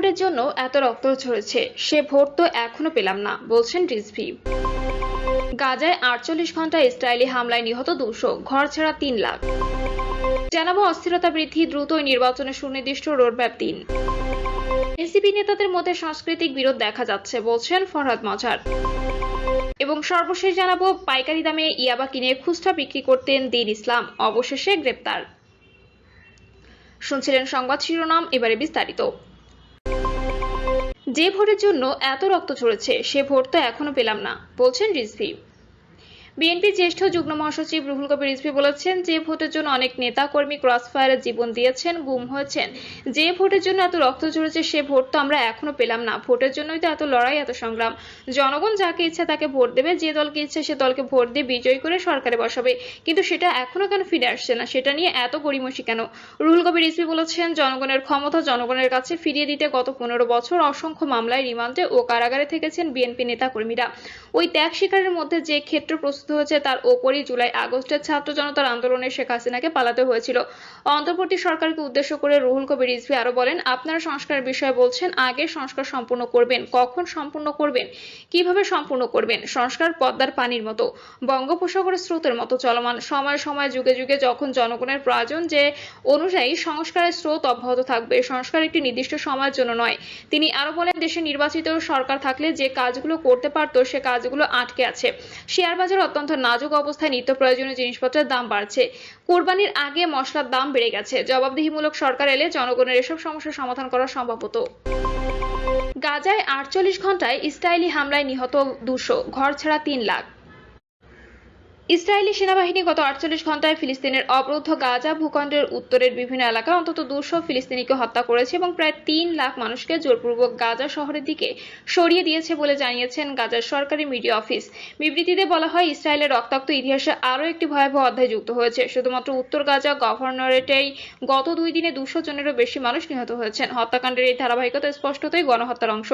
ভোটের জন্য এত রক্ত ঝরেছে, সে ভোট তো এখনও পেলাম না, বলছেন রিজভি। গাজায় আটচল্লিশ ঘণ্টা ইসরায়েলি হামলায় নিহত দুশো, ঘর ছাড়া তিন লাখ। জানাব অস্থিরতা বৃদ্ধি, দ্রুতই নির্বাচনের সুনির্দিষ্ট রোডম্যাপ দিন। এনসিপি নেতাদের মধ্যে সাংস্কৃতিক বিরোধ দেখা যাচ্ছে, বলছেন ফরহাদ মজার। এবং সর্বশেষ জানাব, পাইকারি দামে ইয়াবা কিনে খুচরা বিক্রি করতেন দিন ইসলাম, অবশেষে গ্রেপ্তার। শুনছিলেন সংবাদ শিরোনাম, এবারে বিস্তারিত। যে ভোটের জন্য এত রক্ত ঝরেছে সে ভোট তো এখনও পেলাম না বলছেন রিজভি। বিএনপি জ্যেষ্ঠ যুগ্ম মহাসচিব রুহুল কবির রিজভি বলেছেন, যে ভোটের জন্য অনেক নেতা কর্মী ক্রস ফায়ারে জীবন দিয়েছেন, গুম হয়েছেন। যে ভোটের জন্য এত রক্ত ঝরেছে, সে ভোট তো আমরা এখনও পেলাম না। ভোটের জন্যই তো এত লড়াই, এত সংগ্রাম। জনগণ যাকে ইচ্ছা তাকে ভোট দেবে, যে দলকে ইচ্ছে সে দলকে ভোট দিয়ে বিজয়ী করে সরকারে বসাবে। কিন্তু সেটা এখনও কেন ফিরে আসছে না? সেটা নিয়ে এত গড়িমসি কেন? রুহুল কবির রিজভি বলেছেন, জনগণের ক্ষমতা জনগণের কাছে ফিরিয়ে দিতে গত পনেরো বছর অসংখ্য মামলায় রিমান্ডে ও কারাগারে থেকেছেন বিএনপি নেতাকর্মীরা। ওই ত্যাগ শিকারের মধ্যে যে ক্ষেত্র প্রস্তুত হয়েছে, তার ওপরই জুলাই আগস্টের ছাত্র জনতার আন্দোলনে শেখ হাসিনাকে পালাতে হয়েছিল। অন্তর্বর্তী সরকারকে উদ্দেশ্য করে রুহুল কবির রিজভি আরও বলেন, আপনারা সংস্কারের বিষয়ে বলছেন, আগে সংস্কার সম্পূর্ণ করবেন, কখন সম্পূর্ণ করবেন, কীভাবে সম্পূর্ণ করবেন, সংস্কার পদ্মার পানির মতো, বঙ্গোপসাগরের স্রোতের মতো চলমান, সময় সময় যুগে যুগে যখন জনগণের প্রয়োজন যে অনুযায়ী সংস্কারের স্রোত অব্যাহত থাকবে, সংস্কার একটি নির্দিষ্ট সময়ের জন্য নয়। তিনি আরও বলেন, দেশে নির্বাচিত সরকার থাকলে যে কাজগুলো করতে পারত, সে কাজগুলো আটকে আছে। শেয়ার বাজার অত্যন্ত নাজুক অবস্থায় নিত্য প্রয়োজনীয় জিনিসপত্রের দাম বাড়ছে। কোরবানির আগে মশলার দাম বেড়ে গেছে। জবাবদিহিমূলক সরকার এলে জনগণের এসব সমস্যার সমাধান করা সম্ভব হতো গাজায় আটচল্লিশ ঘন্টায় ইসরায়েলি হামলায় নিহত দুশো ঘর ছাড়া তিন লাখ। ইসরায়েলি সেনাবাহিনী গত আটচল্লিশ ঘন্টায় ফিলিস্তিনের অবরুদ্ধ গাজা ভূখণ্ডের উত্তরের বিভিন্ন এলাকায় অন্তত দুশো ফিলিস্তিনিকে হত্যা করেছে এবং প্রায় তিন লাখ মানুষকে জোরপূর্বক গাজা শহরের দিকে সরিয়ে দিয়েছে বলে জানিয়েছেন গাজার সরকারি মিডিয়া অফিস। বিবৃতিতে বলা হয়, ইসরায়েলের রক্তাক্ত ইতিহাসে আরও একটি ভয়াবহ অধ্যায় যুক্ত হয়েছে। শুধুমাত্র উত্তর গাজা গভর্নরেটেই গত দুই দিনে দুশো জনেরও বেশি মানুষ নিহত হয়েছেন। হত্যাকাণ্ডের এই ধারাবাহিকতা স্পষ্টতই গণহত্যার অংশ।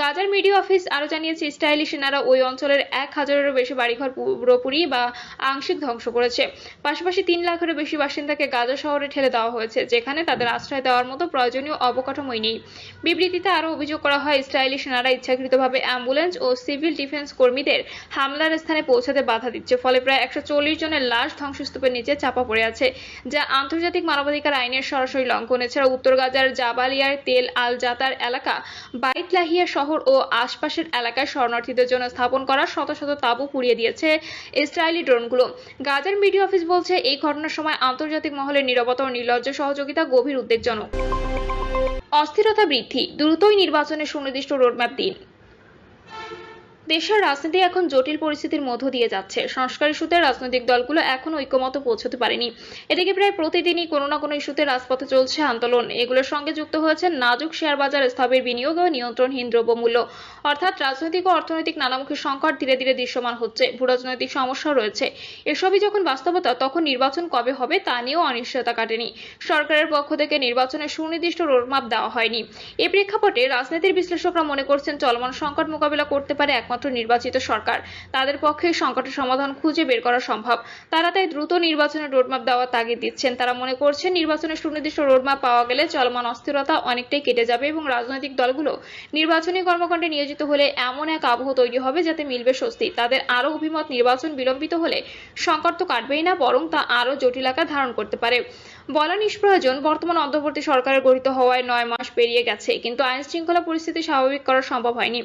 গাজার মিডিয়া অফিস আরও জানিয়েছে, ইসরায়েলি সেনারা ওই অঞ্চলের এক হাজারেরও বেশি বাড়িঘর পুরোপুরি বা আংশিক ধ্বংস করেছে। পাশাপাশি তিন লাখেরও বেশি বাসিন্দাকে গাজা শহরে ঠেলে দেওয়া হয়েছে, যেখানে তাদের আশ্রয় দেওয়ার মতো প্রয়োজনীয় অবকাঠামোই নেই। বিবৃতিতে আরও অভিযোগ করা হয়, ইসরায়েলি সেনারা ইচ্ছাকৃতভাবে অ্যাম্বুলেন্স ও সিভিল ডিফেন্স কর্মীদের হামলার স্থানে পৌঁছাতে বাধা দিচ্ছে, ফলে প্রায় একশো চল্লিশ জনের লাশ ধ্বংসস্তূপের নিচে চাপা পড়ে আছে, যা আন্তর্জাতিক মানবাধিকার আইনের সরাসরি লঙ্ঘন। এছাড়া উত্তর গাজার জাবালিয়ার তেল আল জাতার এলাকা, বাইতলাহিয়া শহর ও আশপাশের এলাকায় শরণার্থীদের জন্য স্থাপন করা শত শত তাঁবু পুড়িয়ে দিয়েছে ইসরায়েলি ড্রোনগুলো। গাজার মিডিয়া অফিস বলছে, এই ঘটনার সময় আন্তর্জাতিক মহলের নিরাপত্তা ও নির্লজ্জ সহযোগিতা গভীর উদ্বেগজনক। অস্থিরতা বৃদ্ধি, দ্রুতই নির্বাচনের সুনির্দিষ্ট রোডম্যাপ দিন। দেশের রাজনীতি এখন জটিল পরিস্থিতির মধ্য দিয়ে যাচ্ছে। সংস্কার ইস্যুতে রাজনৈতিক দলগুলো এখন ঐক্যমত পৌঁছতে পারেনি। এদিকে প্রায় প্রতিদিনই কোনো না কোনো ইস্যুতে রাজপথে চলছে আন্দোলন। এগুলোর সঙ্গে যুক্ত হয়েছে নাজুক শেয়ার বাজার স্থবির বিনিয়োগ ও নিয়ন্ত্রণহীন দ্রব্যমূল্য অর্থাৎ রাজনৈতিক ও অর্থনৈতিক নানামুখী সংকট ধীরে ধীরে দৃশ্যমান হচ্ছে। ভূরাজনৈতিক সমস্যা রয়েছে। এসবই যখন বাস্তবতা, তখন নির্বাচন কবে হবে তা নিয়েও অনিশ্চয়তা কাটেনি। সরকারের পক্ষ থেকে নির্বাচনের সুনির্দিষ্ট রোডম্যাপ দেওয়া হয়নি। এ প্রেক্ষাপটে রাজনীতির বিশ্লেষকরা মনে করছেন চলমান সংকট মোকাবিলা করতে পারে একমাত্র নির্বাচিত সরকার। তাদের পক্ষে সংকটের সমাধান খুঁজে বের করা সম্ভব। তারা তাই দ্রুত নির্বাচনের রোডম্যাপ দেওয়ার তাগিদ দিচ্ছেন। তারা মনে করছেন নির্বাচনের সুনির্দিষ্ট রোডম্যাপ পাওয়া গেলে চলমান অস্থিরতা অনেকটাই কেটে যাবে এবং রাজনৈতিক দলগুলো নির্বাচনী কর্মকাণ্ডে নিয়োজিত হলে এমন এক আবহ তৈরি হবে যাতে মিলবে স্বস্তি। তাদের আরও অভিমত নির্বাচন বিলম্বিত হলে সংকট তো কাটবেই না, বরং তা আরও জটিল আকার ধারণ করতে পারে। বলা নিষ্প্রয়োজন, বর্তমান অন্তর্বর্তী সরকারের গঠিত হওয়ায় নয় মাস পেরিয়ে গেছে, কিন্তু আইন শৃঙ্খলা পরিস্থিতি স্বাভাবিক করা সম্ভব হয়নি।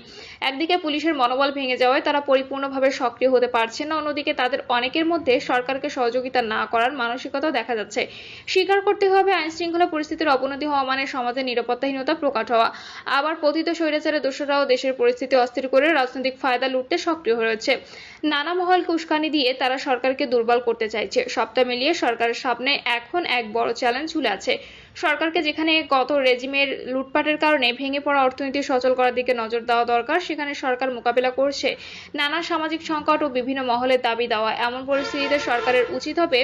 একদিকে পুলিশের মনোবল ভেঙে যাওয়ায় তারা পরিপূর্ণভাবে সক্রিয় হতে পারছে না, অন্যদিকে তাদের অনেকের মধ্যে সরকারকে সহযোগিতা না করার মানসিকতা দেখা যাচ্ছে। স্বীকার করতে হবে আইন শৃঙ্খলা পরিস্থিতির অবনতি হওয়া মানে সমাজের নিরাপত্তাহীনতা প্রকাশ হওয়া। আবার পতিত স্বৈরাচারের দোষরাও দেশের পরিস্থিতি অস্থির করে রাজনৈতিক ফায়দা লুটতে সক্রিয় রয়েছে। নানা মহলকে উস্কানি দিয়ে তারা সরকারকে দুর্বল করতে চাইছে। সবটা মিলিয়ে সরকারের সামনে এখন এক বড় চ্যালেঞ্জ ঝুলে আছে। সরকারকে যেখানে গত রেজিমের লুটপাটের কারণে ভেঙে পড়া অর্থনীতি সচল করার দিকে নজর দেওয়া দরকার, সেখানে সরকার মোকাবিলা করছে। নানা সামাজিক সংকট ও বিভিন্ন মহলের দাবি দেওয়া এমন পরিস্থিতিতে সরকারের উচিত হবে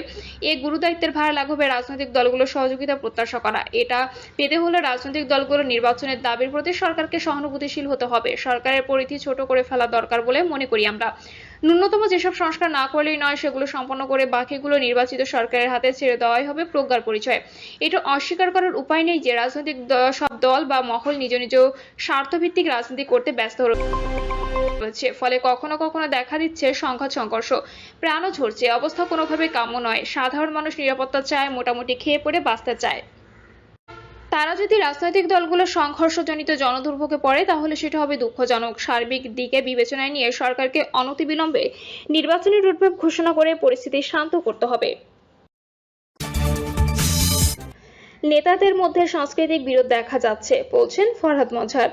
এই গুরুদায়িত্বের ভার লাঘবে রাজনৈতিক দলগুলোর সহযোগিতা প্রত্যাশা করা। এটা পেতে হলে রাজনৈতিক দলগুলো নির্বাচনের দাবির প্রতি সরকারকে সহানুভূতিশীল হতে হবে। সরকারের পরিধি ছোট করে ফেলা দরকার বলে মনে করি আমরা। ন্যূনতম যেসব সংস্কার না করলেই নয়, সেগুলো সম্পন্ন করে বাকিগুলো নির্বাচিত সরকারের হাতে ছেড়ে দেওয়াই হবে প্রজ্ঞার পরিচয়। এটা অস্বীকার অস্বীকার করার উপায় নেই যে রাজনৈতিক সব দল বা মহল নিজ নিজ স্বার্থভিত্তিক রাজনীতি করতে ব্যস্ত রয়েছে ফলে কখনো কখনো দেখা দিচ্ছে সংঘাত, সংঘর্ষ। প্রাণও ঝরছে। অবস্থা কোনোভাবে কাম্য নয়। সাধারণ মানুষ নিরাপত্তা চায়, মোটামুটি খেয়ে পড়ে বাঁচতে চায়। তারা যদি রাজনৈতিক দলগুলো সংঘর্ষজনিত জনদুর্ভোগে পড়ে, তাহলে সেটা হবে দুঃখজনক। সার্বিক দিকে বিবেচনায় নিয়ে সরকারকে অনতিবিলম্বে নির্বাচনী রুটম্যাপ ঘোষণা করে পরিস্থিতি শান্ত করতে হবে। নেতাদের মধ্যে সাংস্কৃতিক বিরোধ দেখা যাচ্ছে বলছেন ফরহাদ মজহার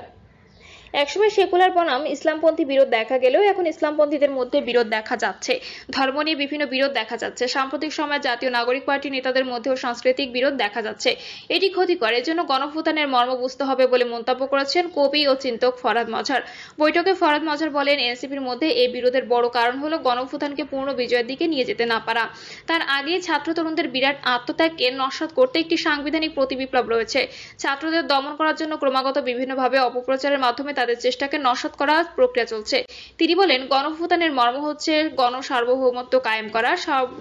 একসময় সেকুলার বনাম ইসলামপন্থী বিরোধ দেখা গেলেও এখন ইসলামপন্থীদের মধ্যে বিরোধ দেখা যাচ্ছে। ধর্ম নিয়ে বিভিন্ন বিরোধ দেখা যাচ্ছে। সাম্প্রতিক সময়ে জাতীয় নাগরিক পার্টি নেতাদের মধ্যেও সাংস্কৃতিক বিরোধ দেখা যাচ্ছে। এটি ক্ষতিকর। এর জন্য গণভূতানের মর্ম বুঝতে হবে বলে মন্তব্য করেছেন কবি ও চিন্তক ফরাদ মজহার বৈঠকে ফরাদ মজহার বলেন, এনসিপির মধ্যে এই বিরোধের বড় কারণ হলো গণভূতানকে পূর্ণ বিজয়ের দিকে নিয়ে যেতে না পারা। তার আগে ছাত্র তরুণদের বিরাট আত্মত্যাগকে নস্বাত করতে একটি সাংবিধানিক প্রতিবিপ্লব রয়েছে। ছাত্রদের দমন করার জন্য ক্রমাগত বিভিন্নভাবে অপপ্রচারের মাধ্যমে তাদের চেষ্টাকে নস্বাত করার প্রক্রিয়া চলছে। তিনি বলেন গণভূতানের মর্ম হচ্ছে গণসার্বভৌমত্ব কায়েম করা।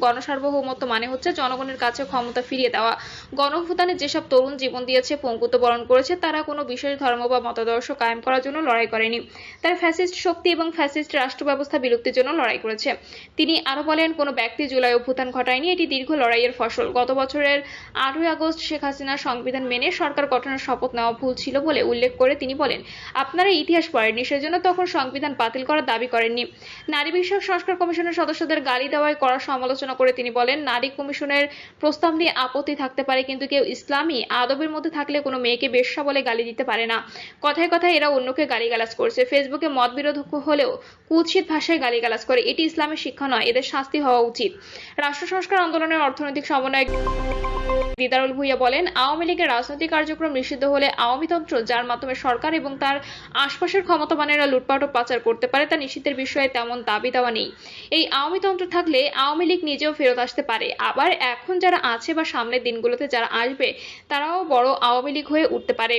গণসার্বভৌমত্ব মানে হচ্ছে জনগণের কাছে ক্ষমতা ফিরিয়ে দেওয়া। গণভূতানে যেসব তরুণ জীবন দিয়েছে, পঙ্গুত্ব বরণ করেছে, তারা কোনো বিশেষ ধর্ম বা মতাদর্শ কায়েম করার জন্য লড়াই করেনি। তারা ফ্যাসিস্ট শক্তি এবং ফ্যাসিস্ট রাষ্ট্র ব্যবস্থা বিলুপ্তির জন্য লড়াই করেছে। তিনি আরও বলেন, কোনো ব্যক্তি জুলাই অভ্যুত্থান ঘটায়নি, এটি দীর্ঘ লড়াইয়ের ফসল। গত বছরের আটই আগস্ট শেখ হাসিনার সংবিধান মেনে সরকার গঠনের শপথ নেওয়া ভুল ছিল বলে উল্লেখ করে তিনি বলেন, আপনারা ইতিহাস পড়েননি সেজন্য তখন সংবিধান বাতিল করার দাবি করেননি। নারী বিষয়ক সংস্কার কমিশনের সদস্যদের গালি দেওয়ায় করা সমালোচনা করে তিনি বলেন, নারী কমিশনের প্রস্তাব নিয়ে আপত্তি থাকতে পারে, কিন্তু কেউ ইসলামী আদবের মধ্যে থাকলে কোনো মেয়েকে বেশ্যা বলে গালি দিতে পারে না। কথায় কথায় এরা অন্যকে গালিগালাজ করছে। ফেসবুকে মত বিরোধ হলেও কুৎসিত ভাষায় গালিগালাজ করে। এটি ইসলামের শিক্ষা নয়, এদের শাস্তি হওয়া উচিত। রাষ্ট্র সংস্কার আন্দোলনের অর্থনৈতিক সমন্বয়ক দিদারুল ভুইয়া বলেন, আওয়ামী লীগের রাজনৈতিক কার্যক্রম নিষিদ্ধ হলে আওয়ামীতন্ত্র যার মাধ্যমে সরকার এবং তার আশপাশের ক্ষমতাবানেরা লুটপাট ও পাচার করতে পারে, তা নিষিদ্ধের বিষয়ে তেমন দাবি দেওয়া নেই। এই আওয়ামীতন্ত্র থাকলে আওয়ামী লীগ নিজেও ফেরত আসতে পারে। আবার এখন যারা আছে বা সামনের দিনগুলোতে যারা আসবে, তারাও বড় আওয়ামী লীগ হয়ে উঠতে পারে।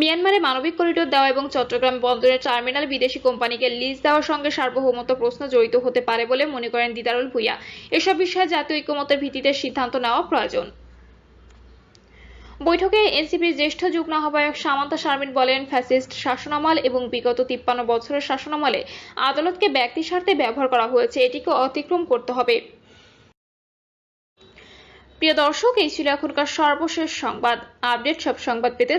মিয়ানমারে মানবিক করিডোর দেওয়া এবং চট্টগ্রাম বন্দরের টার্মিনাল বিদেশি কোম্পানিকে লিজ দেওয়ার সঙ্গে সার্বভৌমত্ব প্রশ্ন জড়িত হতে পারে বলে মনে করেন দিদারুল ভুইয়া। এসব বিষয়ে জাতীয় ঐক্যমতের ভিত্তিতে সিদ্ধান্ত নেওয়া প্রয়োজন। বৈঠকে এনসিপির জ্যেষ্ঠ যুগ্ম আহ্বায়ক সামান্তা শারমিন বলেন, ফ্যাসিস্ট শাসনামল এবং বিগত তিপ্পান্ন বছরের শাসনামলে আদালতকে ব্যক্তি স্বার্থে ব্যবহার করা হয়েছে, এটিকে অতিক্রম করতে হবে। প্রিয় দর্শক, এই ছিল এখনকার সর্বশেষ সংবাদ। আপডেট সব সংবাদ পেতে